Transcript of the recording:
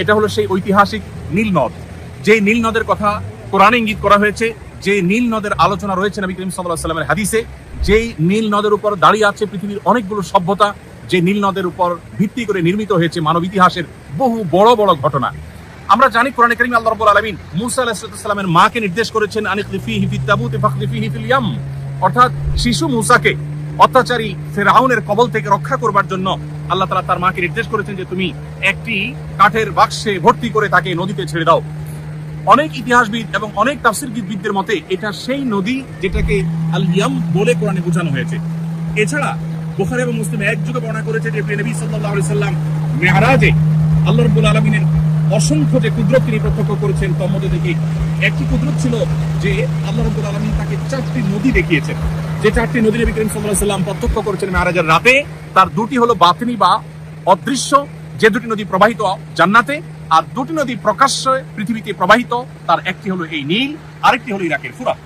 এটা হলো সেই ঐতিহাসিক নীল নদ। যে নীল নদের কথা কোরআনে ইঙ্গিত করা হয়েছে যে নীল নদের আলোচনা রয়েছে নবী করিম সাল্লাহ সাল্লামের হাদিসে, যেই নীল নদের উপর দাঁড়িয়ে আছে পৃথিবীর অনেকগুলো সভ্যতা, যে নীল নদের উপর ভিত্তি করে নির্মিত হয়েছে মানব ইতিহাসের বহু বড় বড় ঘটনা। আমরা জানি কোরআনে করিম আল্লাহ রাব্বুল আলামিন মুসা আলাইহিস সালামের মাকে নির্দেশ করেছেন আনিকলি ফিহি ফিত তাবুতি, ফাখলি ফিহি ফিল ইয়াম। অর্থাৎ শিশু মুসাকে, অত্যাচারী ফেরাউনের কবল থেকে রক্ষা করবার জন্য আল্লাহ তাআলা তার মাকে নির্দেশ করেছেন যে তুমি একটি কাঠের বাক্সে ভর্তি করে তাকে নদীতে ছেড়ে দাও। অনেক ইতিহাসবিদ এবং অনেক তাফসিরবিদদের মতে এটা সেই নদী যেটাকে আল ইয়াম বলে কোরআনে বোঝানো হয়েছে। এছাড়া বুখারী এবং মুসলিম একযোগে বর্ণনা করেছে যে নবী আলাইহি সাল্লাম মেহরাজে আল্লাহ রাব্বুল আলামিনের অসংখ্য যে কুদরত তিনি প্রত্যক্ষ করেছেন, তার মধ্যে একটি কুদরত ছিল যে আল্লাহ রাব্বুল আলামিন তাকে চারটি নদী দেখিয়েছেন। যে চারটি নদী নবী করিম সাল্লাম প্রত্যক্ষ করেছেন মেহারাজের রাতে, তার দুটি হলো বাতিনি বা অদৃশ্য, যে দুটি নদী প্রবাহিত জান্নাতে, আর দুটি নদী প্রকাশ্যে পৃথিবীতে প্রবাহিত, তার একটি হলো এই নীল, আরেকটি হলো ইরাকের ফুরাত।